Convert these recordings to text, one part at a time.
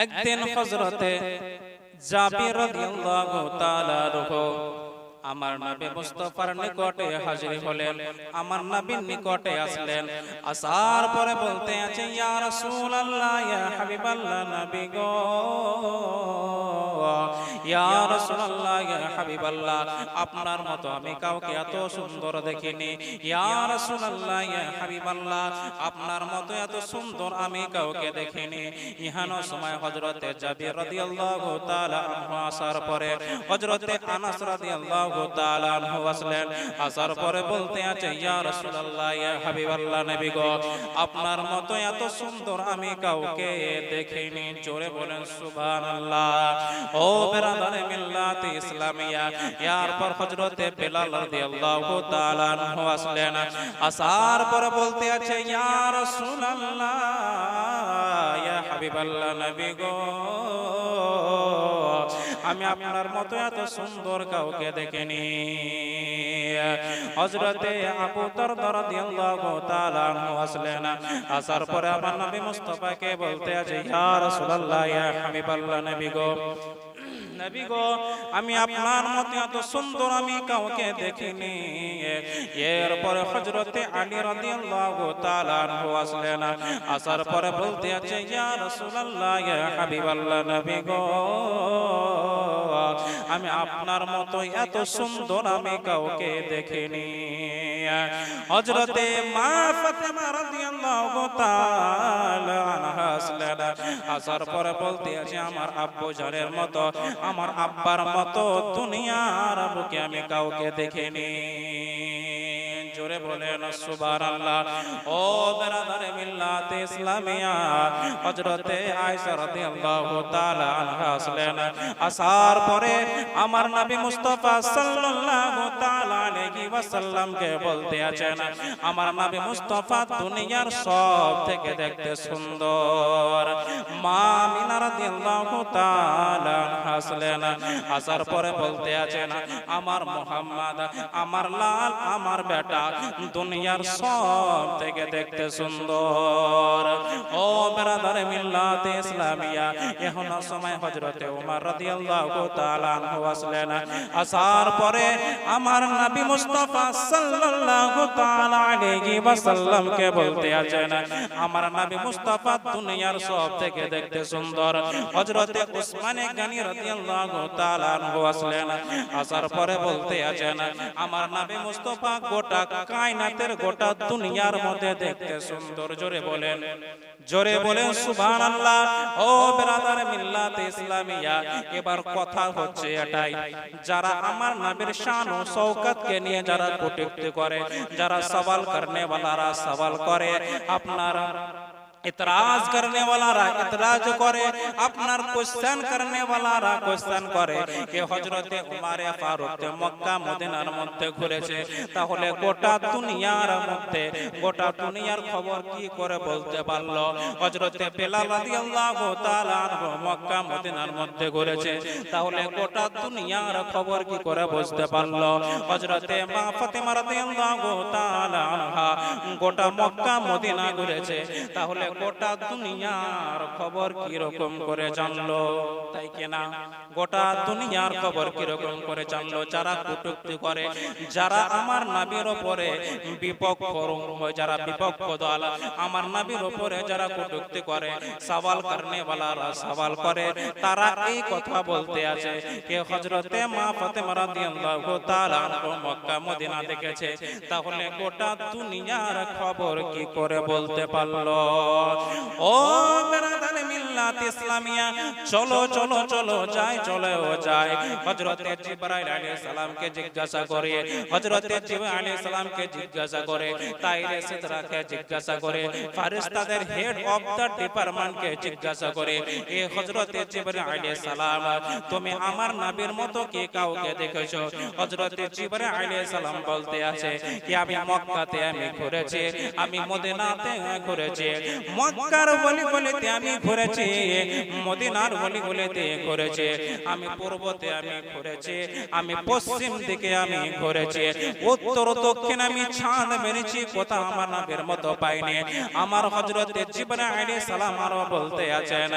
একদিন হজরতে জাবির রাদিয়াল্লাহু তাআলা রহু আমার নবী মুস্তাফার নিকটে হাজির হলেন। আমার নবীর নিকটে আসলেন। আসার পরে বলতে আছে ইয়া রাসূলুল্লাহ ইয়া হাবিবাল্লাহ নবী গো। ইয়া রাসূলুল্লাহ ইয়া হাবিবাল্লাহ আপনার মতো আমি কাউকে এত সুন্দর দেখিনি। ইয়া রাসূলুল্লাহ ইয়া হাবিবাল্লাহ। আপনার মতো এত সুন্দর আমি কাউকে দেখিনি। ইহানো সময় হযরতে জাবির রাদিয়াল্লাহু তাআলা আনহু আসার পরে হযরতে আনাস রাদিয়াল্লাহু আসার পরে বলতে আছে আপনার মতো এত সুন্দর আমি কাউকে দেখিনি। জোরে বলেন, সুবহানাল্লাহ। ও বেরাদারে মিল্লাত ইসলামিয়া ইয়ার পর বেলাল আসলেন। আসার পর বলতে আছে, ইয়া রাসূলুল্লাহ, ইয়া হাবিবাল্লাহ নবী গো আমি আপনার মতো এত সুন্দর কাউকে দেখেনি। হজরতে আবু তরদর রাদিয়াল্লাহু তাআলা আসলেন। আসার পরে আমার নবী মুস্তাফাকে বলতে আছে, ইয়া রাসূলুল্লাহ, ইয়া হাবিবাল্লাহ নবী গো নবী গো, আমি আপনার মতো এত সুন্দর আমি কাউকে দেখিনি। এরপরে হযরতে আলী রাদিয়াল্লাহু তাআলা আনহু আসলেন। আসার পরে বলতে আছে, ইয়া রাসূলুল্লাহ, ইয়া হাবিবাল্লাহ নবী গো। আমি আপনার মতো এত সুন্দর আমি কাউকে দেখিনি। আসলেন। আসার পরে বলতে আছে, আমার আব্বু জানের মতো, আমার আব্বার মতো দুনিয়ার বুকে আমি কাউকে দেখিনি। জোরে বলেন, সুবহানাল্লাহ। ও মিল্লাত ইসলামিয়া। হযরতে আয়েশা রাদিয়াল্লাহু তাআলা আনহা আসলেন। আসার পরে আমার নবী মুস্তাফা সাল্লাল্লাহু তাআলা আলাইহি বলতে আছেন, আমার নবী মুস্তাফা দুনিয়ার সব থেকে দেখতে সুন্দর। মা মিনা রাদিয়াল্লাহু তাআলা আসলেন। আসার পরে বলতে আছেন, আমার মুহাম্মদ, আমার লাল, আমার বেটা দুনিয়ার সব থেকে দেখতে সুন্দর। ও বেরাদারে মিল্লাত ইসলামিয়া এখন সময় হযরতে ওমর রাদিয়াল্লাহু তাআলা আনহু আসলেন। আসার পরে আমার নবী মুস্তাফা সাল্লাল্লাহু তাআলা আলাইহি ওয়াসাল্লাম কে বলতে আছেন, আমার নবী মুস্তাফা দুনিয়ার সব থেকে দেখতে সুন্দর। হযরতে উসমানে গানি রাদিয়াল্লাহু তাআলা আনহু আসলেন। আসার পরে বলতে আছেন, আমার নবী মুস্তাফা গোটা কায়নাতের গোটা দুনিয়ার মধ্যে দেখতে সুন্দর। জোরে বলেন। জোরে বলেন, সুবহানাল্লাহ। ও বেরাদার মিল্লাত ইসলামিয়া, এবার কথা হচ্ছে এটাই। যারা আমার নবীর শান ও শওকতকে নিয়ে যারা কটূক্তি করে, যারা সওয়াল করনে वालाরা সওয়াল করে, আপনার ইতরাজ করনে ওয়ালারা করে আপনার কোশ্চেন করনে কোশ্চেন করে কে হযরতে উমারে ফারুক মক্কা মদিনার মধ্যে ঘুরেছে তাহলে গোটা দুনিয়ার মধ্যে গোটা দুনিয়ার খবর কি করে বলতে পারল হযরতে বেলাল রাদিয়াল্লাহু তাআলা মক্কা মদিনার মধ্যে ঘুরেছে তাহলে গোটা দুনিয়ার খবর কি করে বুঝতে পারল হযরতে মা ফাতেমা রাদিয়াল্লাহু তাআলা গোটা মক্কা মদিনা ঘুরেছে তাহলে গোটা দুনিয়ার খবর কি রকম করে জানলো? তাই কিনা? গোটা দুনিয়ার খবর কি রকম করে জানলো? যারা কটূক্তি করে, যারা আমার নাবির উপরে বিপক্ষ যারা বিপক্ষ দল, আমার নাবির উপরে যারা কটূক্তি করে, সওয়াল করনে वालाরা সওয়াল করে। তারা এই কথা বলতে আছে কে হযরতে মা ফাতেমা রাদিয়াল্লাহু তাআলা মক্কা, মদিনা দেখেছে। তাহলে গোটা দুনিয়ার খবর কি করে বলতে পারল? তুমি আমার নবীর মতো কি কাউকে দেখেছ? হযরতে জিবরাইল আলাইহিস সালাম বলতে আছে আমি মক্কাতে আমি ঘুরেছি, আমি মদিনাতে ঘুরেছি মক্কার বলি বলিতে আমি ঘুরেছি, মদিনার গলিগুলিতে ঘুরেছি, আমি পূর্বতে আমি ঘুরেছি, আমি পশ্চিম দিকে আমি ঘুরেছি, উত্তর দক্ষিণ আমি ছাদ মেরেছি কোথাও আমার নামের মতো পাইনি। আমার হজরতে জিবরা আলী সালাম আরও বলতে আছেন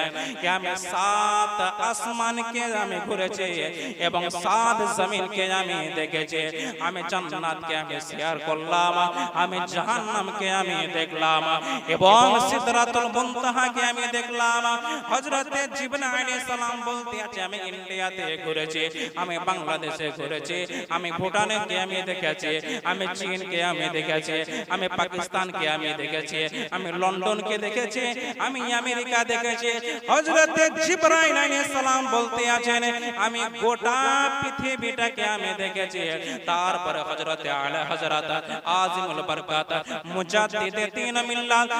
আমি সাত আসমানকে আমি ঘুরেছি এবং সাত জমিনকে আমি দেখেছি, আমি জান্নাতকে আমি শেয়ার করলাম, আমি জাহান্নামকে আমি দেখলাম এবং সিদরাতুল মুনতাহাকে আমি দেখলাম। হযরতে জিবরা আলাইহিস সালাম বলতে আছে, আমি ইন্ডিয়াতে ঘুরেছি, আমি বাংলাদেশে ঘুরেছি, আমি ভুটানকে আমি দেখেছি, আমি চীনকে আমি দেখেছি, আমি পাকিস্তান পাকিস্তানকে আমি দেখেছি, আমি লন্ডনকে দেখেছি, আমি আমেরিকা দেখেছি। হযরতে জিবরাইল আলাইহিস সালাম বলতে আছেন, আমি গোটা পৃথিবীটাকে আমি দেখেছি। তারপরে হযরতে আলা হযরত আজিমুল বরকত, মুজাদ্দিদে তিন মিল্লাত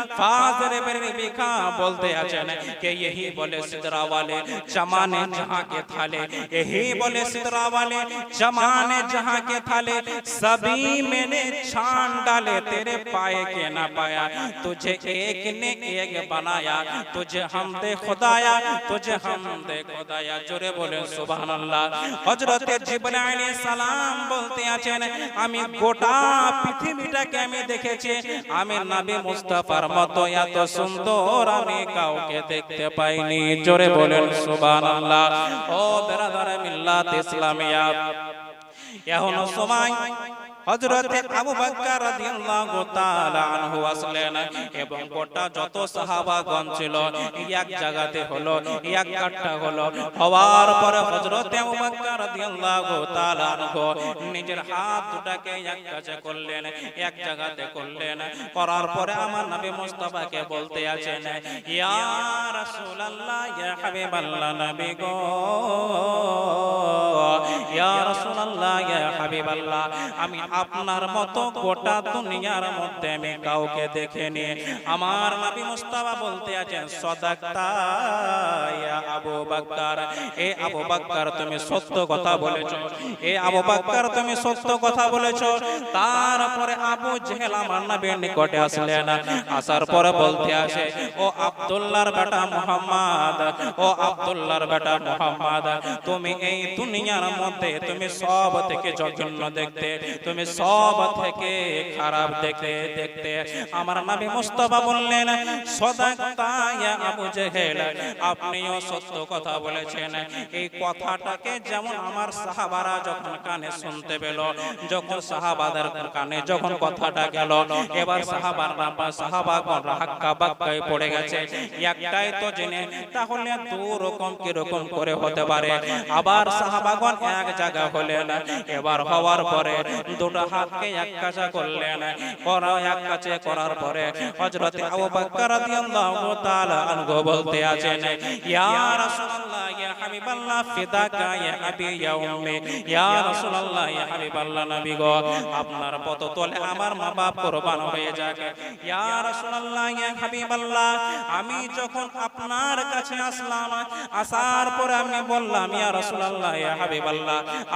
ফাজরে বেরিকা বলতে আছেন कि यही बोले सिदरा वाले जमाने जहाँ के थाले यही बोले सिदरा वाले जमाने जहाँ के थाले सभी मैंने छान डाले तेरे पाए के ना पाया तुझे एक ने एक बनाया तुझे हम दे खुदाया तुझे हम दे खुदाया जोरे बोले सुभान अल्लाह হযরত জিবরাইল আলাইহিস সালাম বলতে আছেন আমি গোটা পৃথিবীটাকে আমি দেখেছি আমি নবী মুস্তাফার মতো এত সুন্দর আমি কাউকে দেখতে পাইনি। জোরে বলেন সুবহানাল্লাহ। ও বেরাদারে মিল্লাত ইসলামিয়া। এখনও সময় হযরতে আবু বকর রাদিয়াল্লাহু তাআলা আনহু আসলেন। এবং গোটা যত সাহাবাগণ ছিল এক জায়গাতে হলো এক কাট্টা হলো হওয়ার পরে হযরতে আবু বকর রাদিয়াল্লাহু তাআলা আনহু নিজের হাত দুটাকে এক কাছে করলেন এক জায়গাতে করলেন। করার পরে আমার নবী মুস্তাফাকে বলতে আছেন ইয়া রাসূলুল্লাহ ইয়া হাবিবাল্লাহ নবী গো। ইয়া রাসূলুল্লাহ ইয়া হাবিবাল্লাহ আমি আপনার মতো গোটা দুনিয়ার মধ্যে আমি কাউকে দেখিনি। আমার নবী মুস্তাফা বলতে আছেন সদাক্তা ইয়া আবু বকর এ আবু বকর তুমি সত্য কথা বলেছ। এ আবু বকর তুমি সত্য কথা বলেছ। তারপরে আবু জেহেল আমার নবীর নিকটে আসলেন। আসার পরে বলতে আসে, ও আব্দুল্লাহর বেটা মুহাম্মদ, ও আব্দুল্লাহর বেটা মুহাম্মদ, তুমি এই দুনিয়ার মধ্যে তুমি সব থেকে জঘন্য দেখতে। তুমি সব থেকে খারাপ দেখতে দেখতে আমার নবী মুস্তাফা বললেন আপনিও সত্য কথা বলেছেন। এই কথাটাকে যেমন আমার সাহাবারা যখন কানে শুনতে পেল, যখন সাহাবাদের কানে যখন কথাটা গেল, এবার সাহাবার নাম্বার সাহাবাগণ হাক্কা বাক্কায় পড়ে গেছে। একটাই তো জেনে, তাহলে দু রকম কি রকম করে হতে পারে? আবার সাহাবাগণ এক জায়গা হলেন, এবার হওয়ার পরে দুটো হাতকে এক কাছে করলেন করা এক কাছে করার পরে হযরত আবু বকর রাদিয়াল্লাহু তাআলা আনহু বলতে আছেন, ইয়া রাসূলুল্লাহ ফিদাকা ইয়া আবি ইয়া রাসূলুল্লাহ, ইয়া নবী গো, আপনার পদ তলে আমার মা বাপ কুরবান হয়ে ইয়া রাসূলুল্লাহ, ইয়া আমি যখন আপনার কাছে আসলাম, আসার আমি বললাম, ইয়া রাসূলুল্লাহ, ইয়া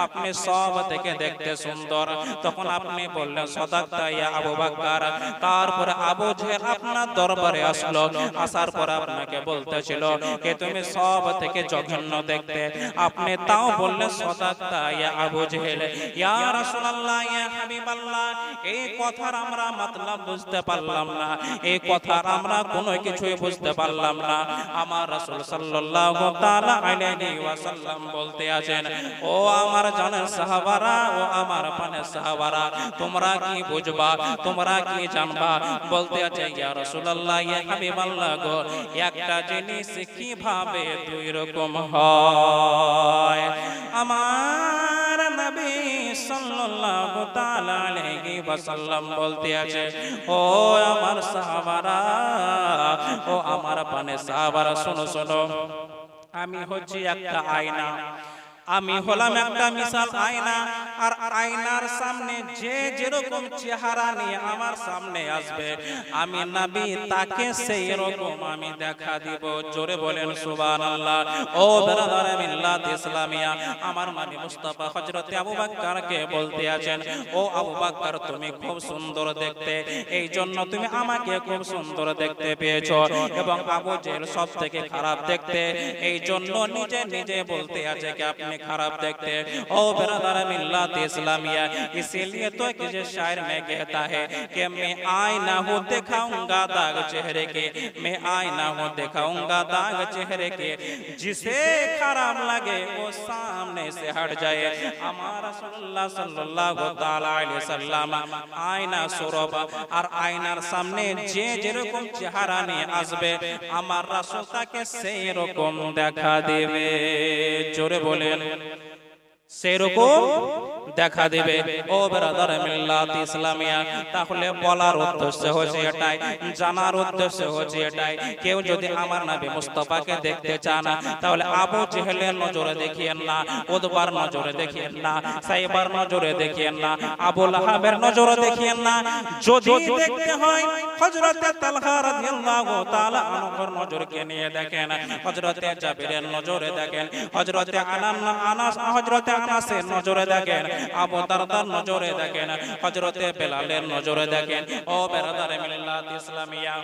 আপনি সব থেকে দেখতে সুন্দর। তখন আপনি বললেন, সদাক্তা, ইয়া আবু বকর তারপরে আবু জেহেল আপনার দরবারে আসলো। আসার পর আপনাকে বলতেছিল যে তুমি সব থেকে জঘন্য দেখতে। আপনি তাও বললেন সদাক্তা ইয়া আবু জেহেল ইয়া রাসূলুল্লাহ ইয়া হাবিবাল্লাহ এই কথার আমরা মতলব বুঝতে পারলাম না। এই কথার আমরা কোনো কিছুই বুঝতে পারলাম না। আমার রাসূল সাল্লাল্লাহু তাআলা আলাইহি ওয়াসাল্লাম বলতে আছেন ও আমার জানের সাহাবারা ও আমার পানের সাহাবারা তোমরা কি বুঝবা তোমরা কি জানবা? বলতে আছে ইয়া রাসূলুল্লাহ ইয়া হাবিবাল্লাহ গো একটা জিনিস কীভাবে দুই রকম হয়? আমার নবী সাল্লাল্লাহু তাআলা আলাইহি ওয়াসাল্লাম বলতে আছে, ও আমার সাহাবারা, ও আমার পানে সাহাবারা, শোনো শোনো। আমি হচ্ছি একটা আয়না। আমি হলাম একটা মিসাল আয়না আর আয়নার সামনে যে যেরকম চেহারা নিয়ে আমার সামনে আসবে আমি নবী তাকে সেই রকম আমি দেখা দিব। জোরে বলেন সুবহানাল্লাহ। ও ব্রাদার মিল্লাত ইসলামিয়া আমার নবী মুস্তাফা হযরত আবু বকরকে বলতে আছেন ও আবু বকর তুমি খুব সুন্দর দেখতে এই জন্য তুমি আমাকে খুব সুন্দর দেখতে পেয়েছ এবং আবু জেল সব থেকে খারাপ দেখতে এই জন্য নিজে নিজে বলতে আছে কি আপনি खराब देखते ओ ब्रदर मिल्लत इस्लामिया इसीलिए तो किसी शायर में कहता है कि मैं आईना हूँ दिखाऊंगा दाग चेहरे के मैं आईना हूँ दिखाऊंगा दाग चेहरे के जिसे खराब लगे वो सामने से हट जाए हमारा रसूलुल्लाह सल्लल्लाहु ताला अलैहि वसल्लम আয়না স্বরূপ আর আয়নার সামনে যে যেরকম চেহারা নিয়ে আসবে আমার রাসূল তাকে সেই রকম দেখা দেবে জোরে বলেন সেরকম দেখা দিবে। ও ব্রাদার মিল্লাত ইসলামিয়া, তাহলে বলার উদ্দেশ্য হচ্ছে এটাই, জানার উদ্দেশ্য হচ্ছে এটাই। কেউ যদি আমার নবী মুস্তাফাকে দেখতে চান তাহলে আবু জেহেলের নজরে দেখিয়েন না, উদবার নজরে দেখিয়েন না, সাইবার নজরে দেখিয়েন না আবু লাহাবের নজরে দেখিয়েন না। যদি দেখতে হয়, হযরতে তালহা রাদিয়াল্লাহু তাআলা আনহুর নজরকে নিয়ে দেখেন, হযরতে জাবিরের নজরে দেখেন, হযরতে আনাস, হযরতে আনাসের নজরে দেখেন আবু দারদার নজরে দেখেন হযরতে বেলালের নজরে দেখেন। ও বেরাদারে মিল্লাত ইসলামিয়া।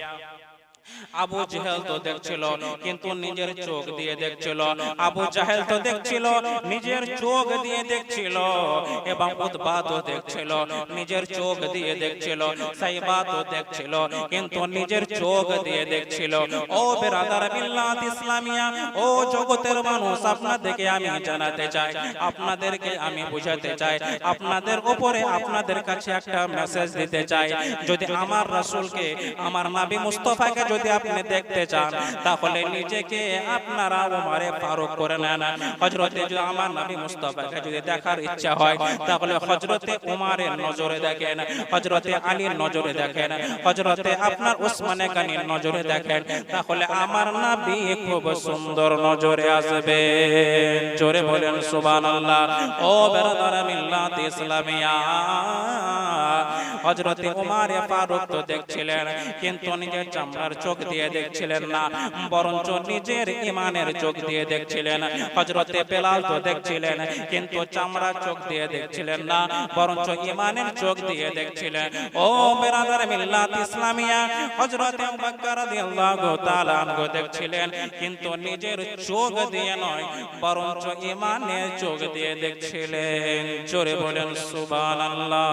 আবু জেহেল তো দেখছিল কিন্তু নিজের চোখ দিয়ে দেখছিল। আবু জাহেল তো দেখছিল নিজের চোখ দিয়ে দেখছিল এবং উদ্বা তো দেখছিল নিজের চোখ দিয়ে দেখছিল সাইবা তো দেখছিল কিন্তু নিজের চোখ দিয়ে দেখছিল। ও বেরাদার মিল্লাত ইসলামিয়া ও জগতের মানুষ আপনাদেরকে আমি জানাতে চাই আপনাদেরকে আমি বুঝাতে চাই আপনাদের উপরে আপনাদের কাছে একটা মেসেজ দিতে চাই যদি আমার রাসূলকে আমার নবী মুস্তাফাকে যদি আপনি দেখতে চান, তাহলে নিজেকে আপনারা উমারে ফারুক করে নেন। হযরতে যদি আমার নবী মুস্তাফাকে যদি দেখার ইচ্ছা হয়, তাহলে হযরতে উমারের নজরে দেখেন, হযরতে আলীর নজরে দেখেন, হযরতে আপনার উসমানে গানির নজরে দেখেন, তাহলে আমার নবী খুব সুন্দর নজরে আসবে। জোরে বলেন সুবহানাল্লাহ। ও বেরাদার মিল্লাত ইসলামিয়া হযরতে উমারে ফারুক তো দেখছিলেন, কিন্তু নিজের চামড়ার চোখ দিয়ে দেখছিলেন না, বরঞ্চ নিজের ইমানের চোখ দিয়ে দেখছিলেন। হযরতে বেলাল তো দেখছিলেন, কিন্তু চামড়ার চোখ দিয়ে দেখছিলেন না, বরঞ্চ ইমানের চোখ দিয়ে দেখছিলেন। ও বেরাদার মিল্লাত ইসলামিয়া, হযরতে আবু বকর রাদিয়াল্লাহু তাআলা আনহু দেখছিলেন, কিন্তু নিজের চোখ দিয়ে নয়, বরঞ্চ ইমানের চোখ দিয়ে দেখছিলেন। জোরে বলেন সুবহানাল্লাহ।